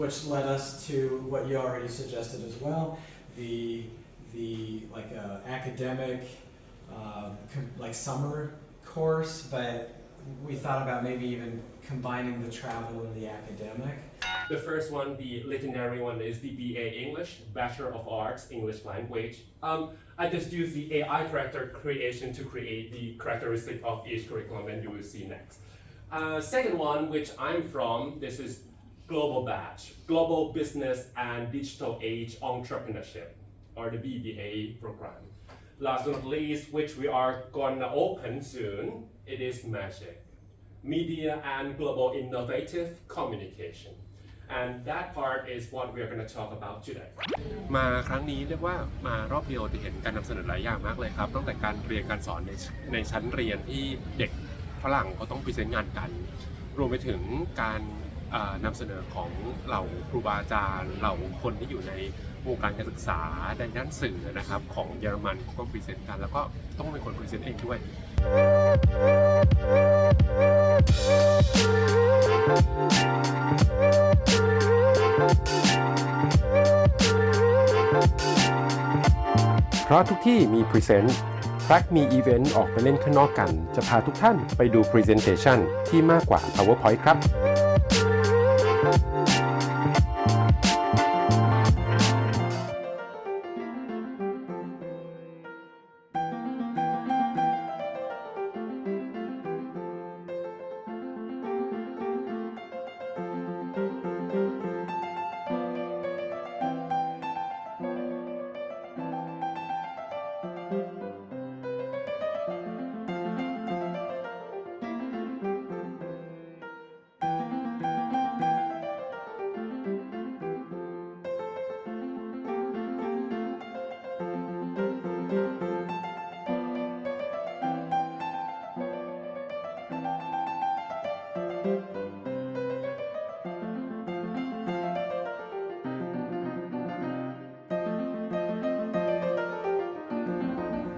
which led us to what you already suggested as well, the the like uh, academic uh, com- like summer course, but we thought about maybe even combining the travel and the academic. The first one, the legendary one, is the BA English, Bachelor of Arts, English Language. Um, I just use the AI character creation to create the characteristic of each curriculum, and you will see next. Uh, second one, which I'm from, this is Global Batch, Global Business and Digital Age Entrepreneurship, or the BBA program. Last but not least, which we are gonna open soon, it is Magic, Media and Global Innovative Communication. And that part is what we are going to talk about today. มาครั้งนี้เรียกว่ามารอบเดียวจะเห็นการนำเสนอหลายอย่างมากเลยครับ ตั้งแต่การเรียนการสอนในในชั้นเรียนที่เด็กฝรั่งเขาต้องพรีเซนต์งานกัน รวมไปถึงการเอ่อ นำเสนอของเหล่าครูบาอาจารย์เหล่าคนที่อยู่ในวงการการศึกษาในด้านสื่อนะครับของเยอรมันก็พรีเซนต์กัน แล้วก็ต้องเป็นคนพรีเซนต์เองด้วยเพราะทุกที่มี Present แฟกมีอีเวนต์ออกไปเล่นข้างนอกกัน จะพาทุกท่านไปดู Presentation ที่มากกว่า PowerPoint ครับ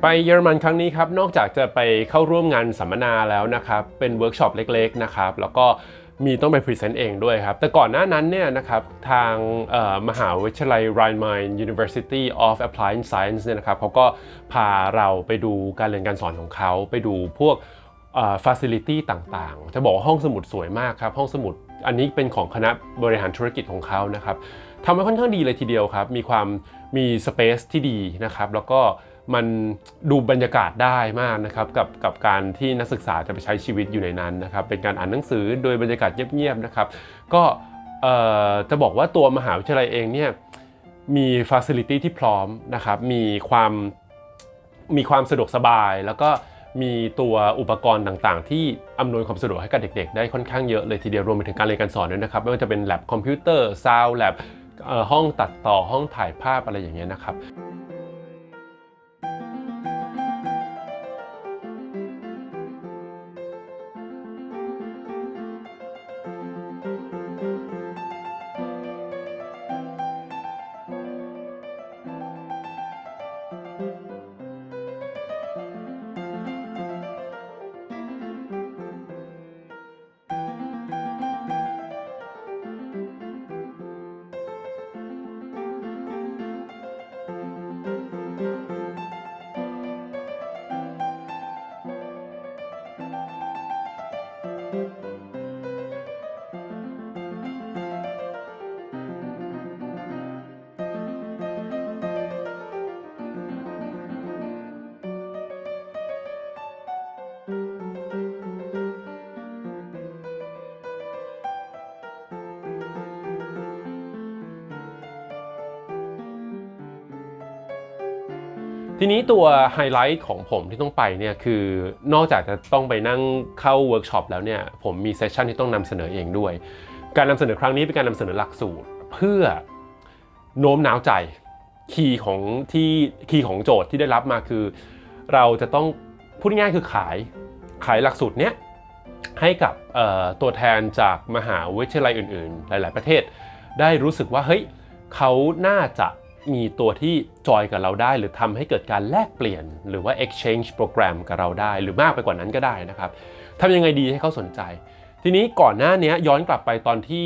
ไปเยอรมันครั้งนี้ครับนอกจากจะไปเข้าร่วมงานสัมมนาแล้วนะครับเป็นเวิร์กช็อปเล็กๆนะครับแล้วก็มีต้องไปพรีเซนต์เองด้วยครับ แต่ก่อนหน้านั้นเนี่ยนะครับทางมหาวิทยาลัย r h i n m a i n University of Applied Science เนี่ยนะครับเขาก็พาเราไปดูการเรียนการสอนของเขาไปดูพวกฟ a ซิลิตี้ต่างๆ จะบอกห้องสมุดสวยมากครับ ห้องสมุดอันนี้เป็นของคณะบริหารธุรกิจของเขานะครับทำไว้ค่อนข้างดีเลยทีเดียวครับ มีความมีสเปซที่ดีนะครับ แล้วก็ มันดูบรรยากาศได้มากนะครับกับกับการที่นักศึกษาจะไปใช้ชีวิตอยู่ในนั้นนะครับเป็นการอ่านหนังสือโดยบรรยากาศเงียบๆนะครับก็จะบอกว่าตัวมหาวิทยาลัยเองเนี่ยมีฟ a ซิลิตี้ที่พร้อมนะครับมีความมีความสะดวกสบาย แล้วก็มีตัวอุปกรณ์ต่างๆ ที่อำนวยความสะดวกให้กับเด็กๆ ได้ค่อนข้างเยอะเลยทีเดียวรวมไปถึงการเรียนการสอนด้วยนะครับไม่ว่าจะเป็น lab คอมพิวเตอร์ซาวด์ lab ห้องตัดต่อห้องถ่ายภาพอะไรอย่างเงี้ยนะครับ ทีนี้ตัวไฮไลท์ของผมที่ต้องไปเนี่ยคือนอกจากจะต้องไปนั่งเข้าเวิร์กช็อปแล้วเนี่ยผมมีเซสชันที่ต้องนำเสนอเองด้วย การนำเสนอครั้งนี้เป็นการนำเสนอหลักสูตร เพื่อโน้มน้าวใจคีย์ของที่คีย์ของโจทย์ที่ได้รับมาคือ เราจะต้องพูดง่ายคือขายขายหลักสูตรเนี้ยให้กับตัวแทนจากมหาวิทยาลัยอื่น ๆ หลาย ๆ ประเทศ ได้รู้สึกว่าเฮ้ยเขาน่าจะ มีตัวที่จอยกับเราได้ หรือทำให้เกิดการแลกเปลี่ยน หรือว่า exchange program กับเราได้ หรือมากไปกว่านั้นก็ได้นะครับทำยังไงดีให้เขาสนใจ ทีนี้ก่อนหน้านี้ย้อนกลับไปตอนที่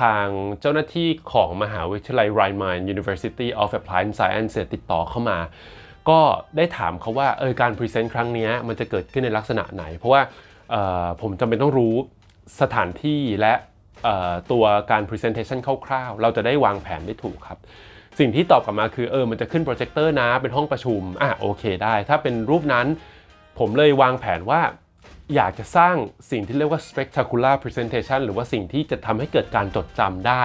ทางเจ้าหน้าที่ของมหาวิทยาลัย Rhein-Main University of Applied Science ติดต่อเข้ามาก็ได้ถามเขาว่าเออการพรีเซนต์ครั้งนี้มันจะเกิดขึ้นในลักษณะไหน เพราะว่าผมจำเป็นต้องรู้สถานที่และตัวการ Presentation คร่าวๆ เราจะได้วางแผนได้ถูกครับ สิ่งที่ตอบกลับมาคือเออมันจะขึ้นโปรเจคเตอร์นะเป็นห้องประชุมอะโอเคได้ ถ้าเป็นรูปนั้น ผมเลยวางแผนว่า อยากจะสร้างสิ่งที่เรียกว่า spectacular presentation หรือว่าสิ่งที่จะทำให้เกิดการจดจำได้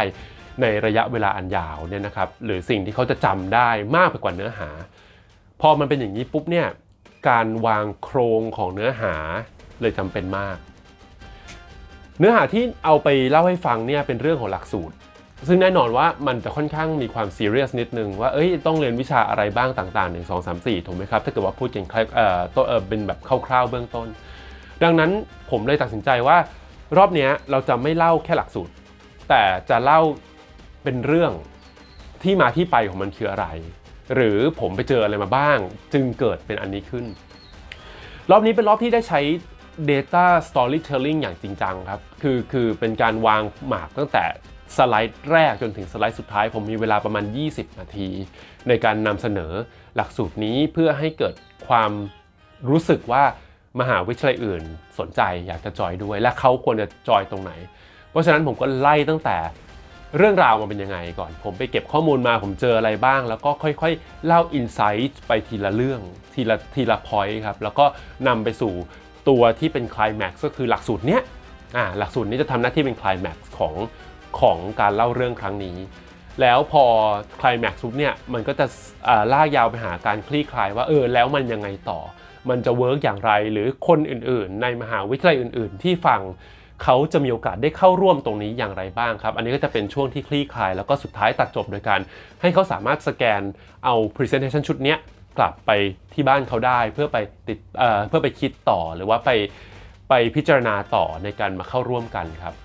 ในระยะเวลาอันยาวเนี่ยนะครับหรือสิ่งที่เขาจะจำได้มากไปกว่าเนื้อหา พอมันเป็นอย่างนี้ปุ๊บเนี่ยการวางโครงของเนื้อหาเลยจำเป็นมาก เนื้อหาที่เอาไปเล่าให้ฟังเนี่ยเป็นเรื่องของหลักสูตร ซึ่งแน่นอนว่ามันจะค่อนข้างมีความซีเรียสนิดนึงว่าเอ้ยต้องเรียนวิชาอะไรบ้างต่างๆ 1 2 3 4 ถูกไหมครับ ถ้าเกิดว่าพูดกันคล้ายเอ่อตัวเออเป็นแบบคร่าวๆเบื้องต้น ดังนั้นผมเลยตัดสินใจว่ารอบนี้เราจะไม่เล่าแค่หลักสูตร แต่จะเล่าเป็นเรื่องที่มาที่ไปของมันคืออะไร หรือผมไปเจออะไรมาบ้าง จึงเกิดเป็นอันนี้ขึ้น รอบนี้เป็นรอบที่ได้ใช้ Data Storytelling อย่างจริงจังครับ คือคือเป็นการวางหมากตั้งแต่ สไลด์แรกจนถึงสไลด์สุดท้าย ผมมีเวลาประมาณ 20 นาที ในการนำเสนอหลักสูตรนี้เพื่อให้เกิดความรู้สึกว่ามหาวิทยาลัยอื่นสนใจอยากจะจอยด้วย และเขาควรจะจอยตรงไหน เพราะฉะนั้นผมก็ไล่ตั้งแต่เรื่องราวมันเป็นยังไงก่อน ผมไปเก็บข้อมูลมาผมเจออะไรบ้าง แล้วก็ค่อยๆ เล่าอินไซต์ไปทีละเรื่องทีละทีละพอยต์ครับ แล้วก็นำไปสู่ตัวที่เป็นคลายแม็กซ์ก็คือหลักสูตรเนี้ยอ่าหลักสูตรนี้จะทำหน้าที่เป็นคลายแม็กซ์ของ ของการเล่าเรื่องครั้งนี้ แล้วพอคลายแม็กซ์ปุ๊บเนี่ยมันก็จะอ่าลากยาวไปหาการคลี่คลายว่าเออแล้วมันยังไงต่อ มันจะเวิร์กอย่างไรหรือคนอื่นๆ ในมหาวิทยาลัยอื่น ๆ ที่ฟังเขาจะมีโอกาสได้เข้าร่วมตรงนี้อย่างไรบ้างครับ อันนี้ก็จะเป็นช่วงที่คลี่คลาย แล้วก็สุดท้ายตัดจบโดยการให้เขาสามารถสแกนเอา Presentation ชุดนี้กลับไปที่บ้านเขาได้เพื่อไปติดเเพื่อไปคิดต่อหรือว่าไปไปพิจารณาต่อในการมาเข้าร่วมกันครับ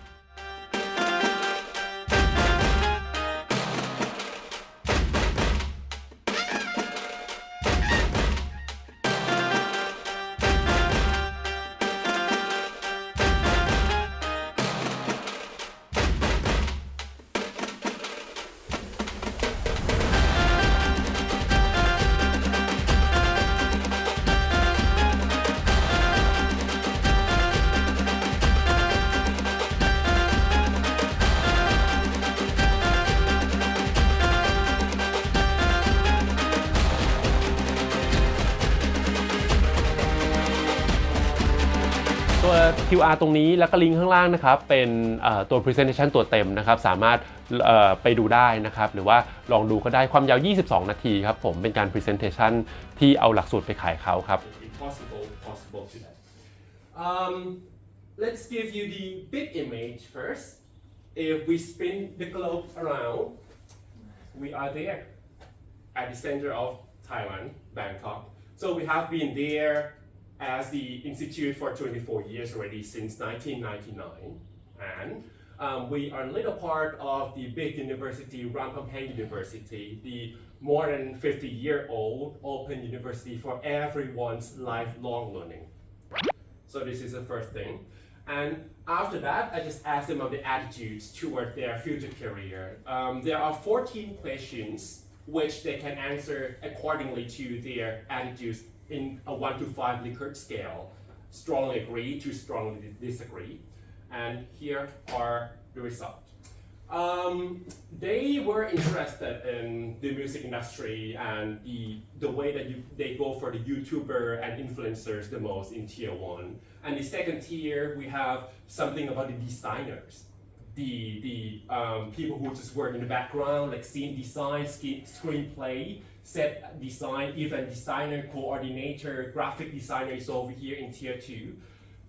QR ตรงนี้แล้วก็ลิงก์ข้างล่างนะครับเป็นตัว Presentation ตัวเต็มนะครับสามารถไปดูได้นะครับหรือว่าลองดูก็ได้ความยาว 22 นาทีครับผมเป็นการ Presentation ที่เอาหลักสูตรไปขายเขาครับ possible possible to that. Um, let's give you the big image first. If we spin the globe around, we are there at the center of Thailand, Bangkok. So we have been there as the institute for 24 years already since 1999, and um, we are a little part of the big university, Ramkhamhaeng University, the more than 50 year old open university for everyone's lifelong learning. So this is the first thing. And after that, I just asked them of the attitudes toward their future career. Um, there are 14 questions which they can answer accordingly to their attitudes in a 1 to 5 Likert scale. Strongly agree to strongly disagree. And here are the results. Um, they were interested in the music industry and the, the way that you, they go for the YouTuber and influencers the most in tier one. And the second tier, we have something about the designers. The, the um, people who just work in the background, like scene design, screenplay, set design, event designer, coordinator, graphic designer is over here in tier two.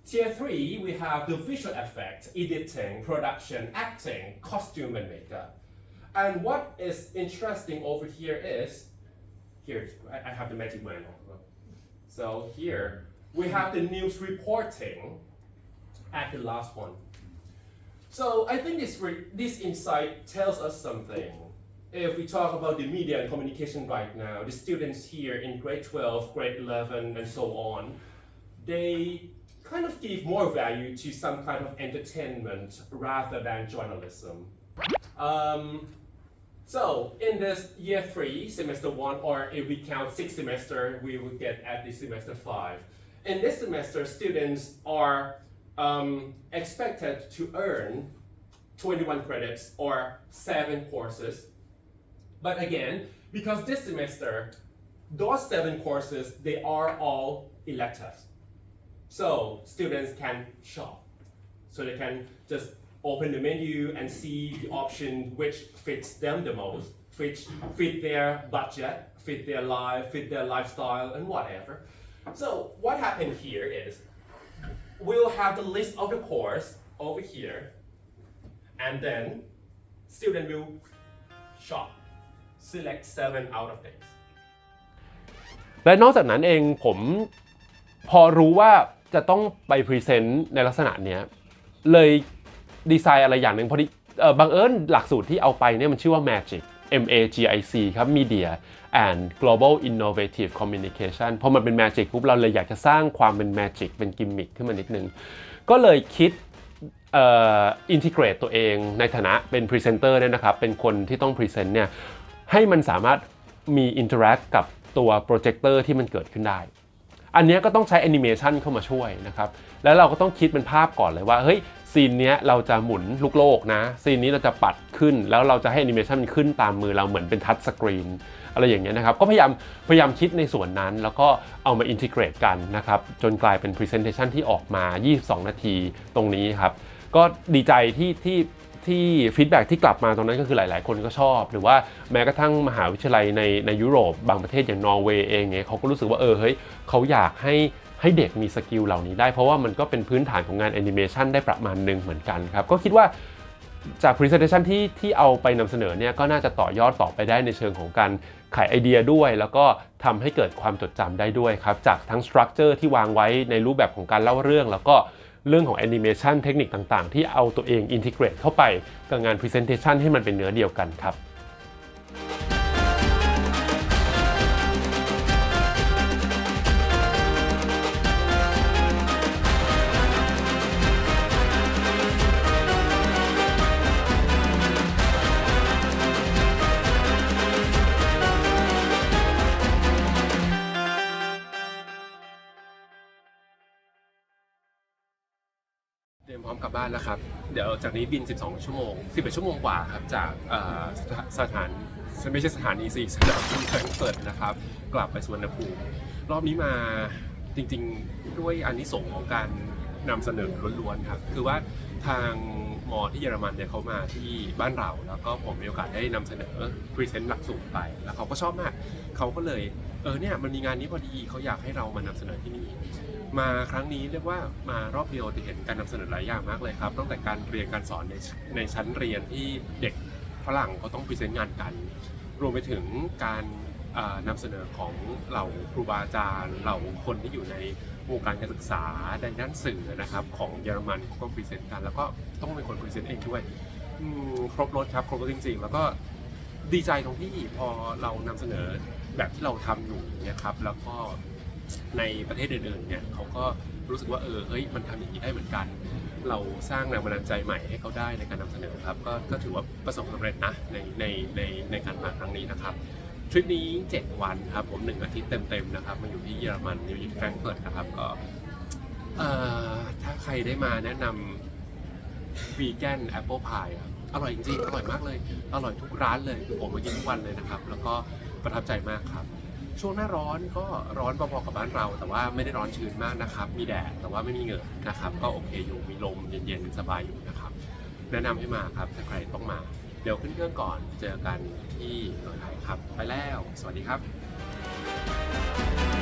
Tier three, we have the visual effects, editing, production, acting, costume and makeup. And what is interesting over here is, here, I have the magic manual. So here, we have the news reporting at the last one. So I think this, this insight tells us something. If we talk about the media and communication right now, the students here in grade 12, grade 11, and so on, they kind of give more value to some kind of entertainment rather than journalism. Um, so in this year three, semester one, or if we count six semester, we would get at the semester five. In this semester, students are um, expected to earn 21 credits or seven courses. But again, because this semester, those seven courses, they are all electives. So students can shop. So they can just open the menu and see the option which fits them the most, which fit their budget, fit their life, fit their lifestyle, and whatever. So what happened here is we'll have the list of the course over here, and then student will shop, select seven out of these. และนอกจากนั้นเองผมพอรู้ว่าจะต้องไปพรีเซนต์ในลักษณะเนี้ยเลยดีไซน์อะไรอย่างหนึ่งพอดีเออบังเอิญหลักสูตรที่เอาไปเนี่ยมันชื่อว่า Magic M A G I C ครับ Media and Global Innovative Communication พอมันเป็น Magic ปุ๊บเราเลยอยากจะสร้างความเป็น Magic เป็นกิมมิคขึ้นมานิดนึง ก็เลยคิดเอินทิเกรตตัวเองในฐานะเป็นพรีเซนเตอร์เนี่ยนะครับ เป็นคนที่ต้องพรีเซนต์เนี่ย ให้มันสามารถมีอินเทอร์แอคกับตัวโปรเจคเตอร์ที่มันเกิดขึ้นได้ อันนี้ก็ต้องใช้แอนิเมชันเข้ามาช่วยนะครับ แล้วเราก็ต้องคิดเป็นภาพก่อนเลยว่า เฮ้ย ซีนนี้เราจะหมุนลูกโลกนะ ซีนนี้เราจะปัดขึ้น แล้วเราจะให้แอนิเมชันมันขึ้นตามมือเราเหมือนเป็นทัชสกรีนอะไรอย่างเงี้ยนะครับ ก็พยายามพยายามคิดในส่วนนั้น แล้วก็เอามาอินทิเกรตกันนะครับ จนกลายเป็น Presentation ที่ออกมา 22 นาทีตรงนี้ครับ ก็ดีใจที่ที่ ที่ฟีดแบ็ที่กลับมาตรงนั้นก็คือหลาย ๆ คนก็ชอบ หรือว่าแม้กระทั่งมหาวิทยาลัยในในยุโรปบางประเทศอย่างนอร์เวย์เองเนี่ยเขาก็รู้สึกว่าเออเฮ้ยเขาอยากให้ให้เด็กมีสกิลเหล่านี้ได้ เพราะว่ามันก็เป็นพื้นฐานของงานแอนิเมชันได้ประมาณหนึ่งเหมือนกันครับ ก็คิดว่าจาก Presentation ที่ที่เอาไปนำเสนอเนี่ยก็น่าจะต่อยอดต่อไปได้ในเชิงของการขายไอเดียด้วย แล้วก็ทำให้เกิดความจดจำได้ด้วยครับ จากทั้งสตรัคเจอร์ที่วางไว้ในรูปแบบของการเล่าเรื่อง แล้วก็ เรื่องของแอนิเมชันเทคนิคต่างๆ ที่เอาตัวเองอินทิเกรตเข้าไปกับงานพรีเซนเทชันให้มันเป็นเนื้อเดียวกันครับ ลับบ้านแล้วครับ เดี๋ยวจากนี้บิน 12 ชั่วโมง11ชั่วโมงกว่าครับจากสถานไม่ใช่สถานีสิสนามบินแฟรงเฟิร์ตนะครับ กลับไปสุวรรณภูมิ รอบนี้มาจริงๆด้วยอันนี้ส่งของการนำเสนอล้วนๆครับ คือว่าทางมอที่เยอรมันเนี่ยเขามาที่บ้านเรา แล้วก็ผมมีโอกาสได้นำเสนอพรีเซนต์หลักสูตรไป แล้วเขาก็ชอบมาก เขาก็เลย เออเนี่ยมันมีงานนี้พอดีเขาอยากให้เรามานำเสนอที่นี่ มาครั้งนี้เรียกว่ามารอบเดียวจะเห็นการนำเสนอหลายอย่างมากเลยครับตั้งแต่การเรียนการสอนในในชั้นเรียนที่เด็กฝรั่งเขาต้องพรีเซนต์งานกัน รวมไปถึงการอ่านำเสนอของเหล่าครูบาอาจารย์เหล่าคนที่อยู่ในวงการการศึกษาในด้านสื่อนะครับ ของเยอรมันก็พรีเซนต์กัน แล้วก็ต้องเป็นคนพรีเซนต์เองด้วยครบรถครับครบรถจริง ๆ แล้วก็ดีใจตรงที่พอเรานำเสนอแบบที่เราทำอยู่เนี่ยครับแล้วก็ ในประเทศอื่นๆเนี่ยเขาก็รู้สึกว่าเออเฮ้ยมันทำอย่างนี้ได้เหมือนกัน เราสร้างแรงบันดาลใจใหม่ให้เขาได้ในการนำเสนอครับก็ก็ถือว่าประสบความสำเร็จนะในในในในการมาครั้งนี้นะครับทริปนี้ 7 วันครับผมหนึ่งอาทิตย์เต็มๆนะครับมาอยู่ที่เยอรมันอยู่ที่แฟรงก์เฟิร์ตนะครับก็ถ้าใครได้มาแนะนำวีแกนแอปเปิลพายอร่อยจริงๆ อร่อยมากเลย อร่อยทุกร้านเลยผมมากินทุกวันเลยนะครับ แล้วก็ประทับใจมากครับ ช่วงหน้าร้อนก็ร้อนพอๆกับบ้านเรา แต่ว่าไม่ได้ร้อนชื้นมากนะครับ มีแดดแต่ว่าไม่มีเหงื่อนะครับ ก็โอเคอยู่มีลมเย็นๆสบายอยู่นะครับ แนะนำให้มาครับถ้าใครต้องมา เดี๋ยวขึ้นเครื่องก่อนเจอกันที่เมืองไทยครับ ไปแล้ว สวัสดีครับ